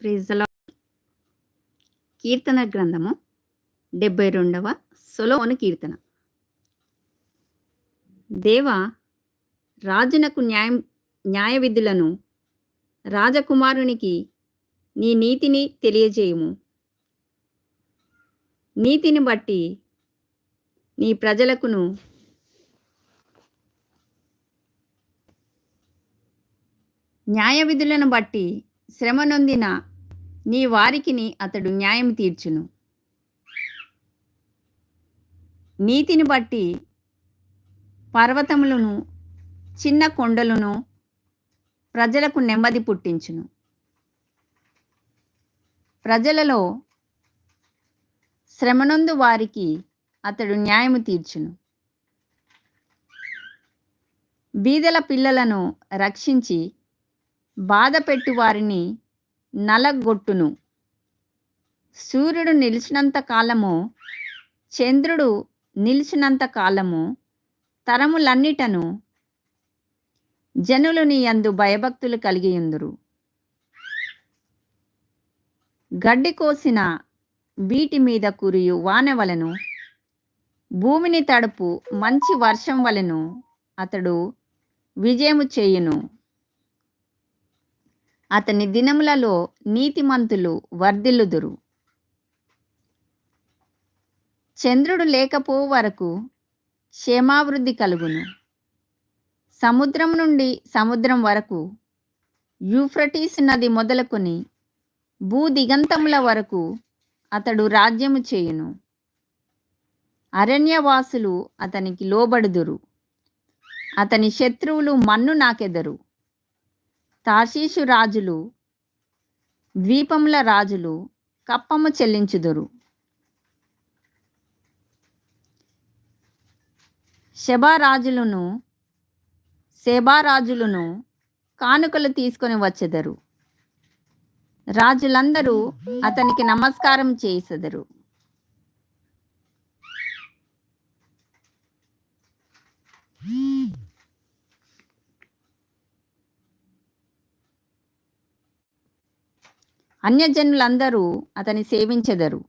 ప్రిజల కీర్తన గ్రంథము డెబ్బై రెండవ సొలోను కీర్తన. దేవ రాజునకు న్యాయం న్యాయ విధులను రాజకుమారునికి నీ నీతిని తెలియజేయుము. నీతిని బట్టి నీ ప్రజలకును న్యాయ విధులను బట్టి శ్రమ నొందిన నీ వారికిని అతడు న్యాయం తీర్చును. నీతిని బట్టి పర్వతములను చిన్న కొండలను ప్రజలకు నెమ్మది పుట్టించును. ప్రజలలో శ్రమనందు వారికి అతడు న్యాయము తీర్చును. బీదల పిల్లలను రక్షించి బాధపెట్టు వారిని నలగొట్టును. సూర్యుడు నిలిచినంత కాలము చంద్రుడు నిలిచినంత కాలము తరములన్నిటను జనులు నీ యందు భయభక్తులు కలిగియుందురు గడ్డి కోసిన వీటి మీద కురియు వాన వలను భూమిని తడుపు మంచి వర్షం వలెను అతడు విజయము చేయును. అతని దినములలో నీతిమంతులు వర్ధిల్లుదురు. చంద్రుడు లేకపో వరకు క్షేమావృద్ధి కలుగును. సముద్రం నుండి సముద్రం వరకు యూఫ్రటీస్ నది మొదలుకొని భూదిగంతముల వరకు అతడు రాజ్యము చేయును. అరణ్యవాసులు అతనికి లోబడుదురు. అతని శత్రువులు మన్ను నాకెదరు. తార్షీషు రాజులు ద్వీపముల రాజులు కప్పము చెల్లించుదురు. శబారాజులను సేబారాజులను కానుకలు తీసుకొని వచ్చెదరు. రాజులందరూ అతనికి నమస్కారం చేసెదరు. అన్యజనులందరూ అతని సేవించెదరు.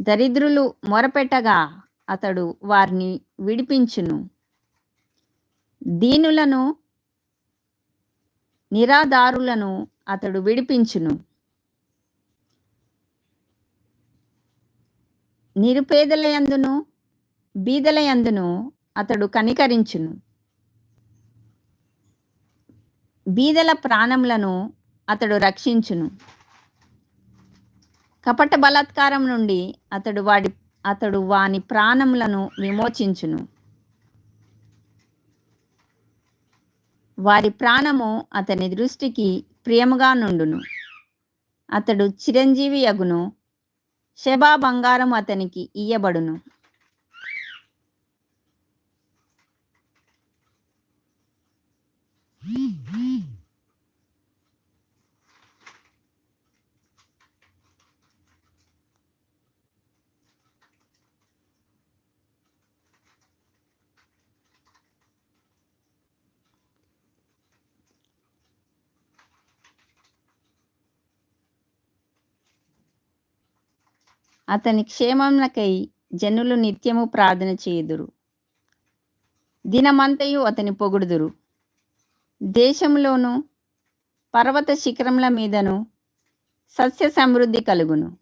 దరిద్రులు మొరపెట్టగా అతడు వారిని విడిపించును. దీనులను నిరాధారులను అతడు విడిపించును. నిరుపేదలయందును బీదలయందును అతడు కనికరించును. బీదల ప్రాణములను అతడు రక్షించును. కపట బలాత్కారం నుండి అతడు వాడి అతడు వాని ప్రాణములను విమోచించును. వారి ప్రాణము అతని దృష్టికి ప్రియముగా నుండును. అతడు చిరంజీవి అగును శబా బంగారం అతనికి ఇయ్యబడును. అతని క్షేమమునకై జనులు నిత్యము ప్రార్థన చేయుదురు. దినమంతయు అతని పొగుడుదురు. దేశంలోను పర్వత శిఖరముల మీదను సస్య సమృద్ధి కలుగును.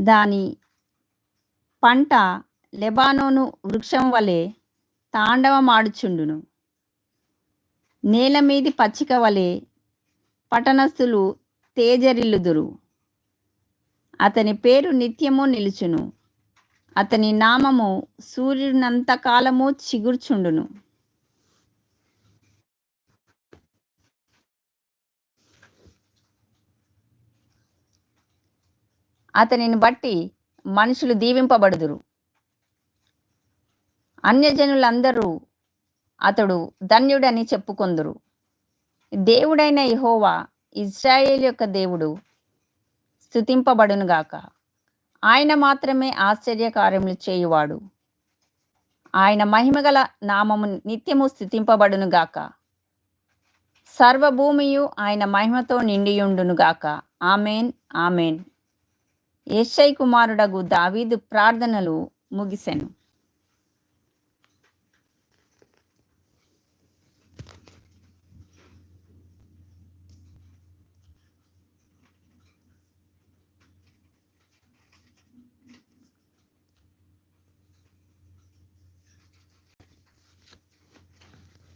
దాని పంట లెబానోను వృక్షం వలె తాండవమాడుచుండును. నేల మీది పచ్చిక వలె పట్టణస్థులు తేజరిల్లుదురు. అతని పేరు నిత్యము నిలుచును. అతని నామము సూర్యునంతకాలము చిగుర్చుండును. అతనిని బట్టి మనుషులు దీవింపబడుదురు. అన్యజనులందరూ అతడు ధన్యుడని చెప్పుకొందురు. దేవుడైన ఇహోవా ఇజ్రాయేల్ యొక్క దేవుడు స్థుతింపబడునుగాక. ఆయన మాత్రమే ఆశ్చర్యకార్యములు చేయువాడు. ఆయన మహిమగల నామము నిత్యము స్థుతింపబడునుగాక. సర్వభూమియు ఆయన మహిమతో నిండియుండునుగాక. Amen amen. ఏషై కుమారుడగు దావీదు ప్రార్థనలు ముగిసెను.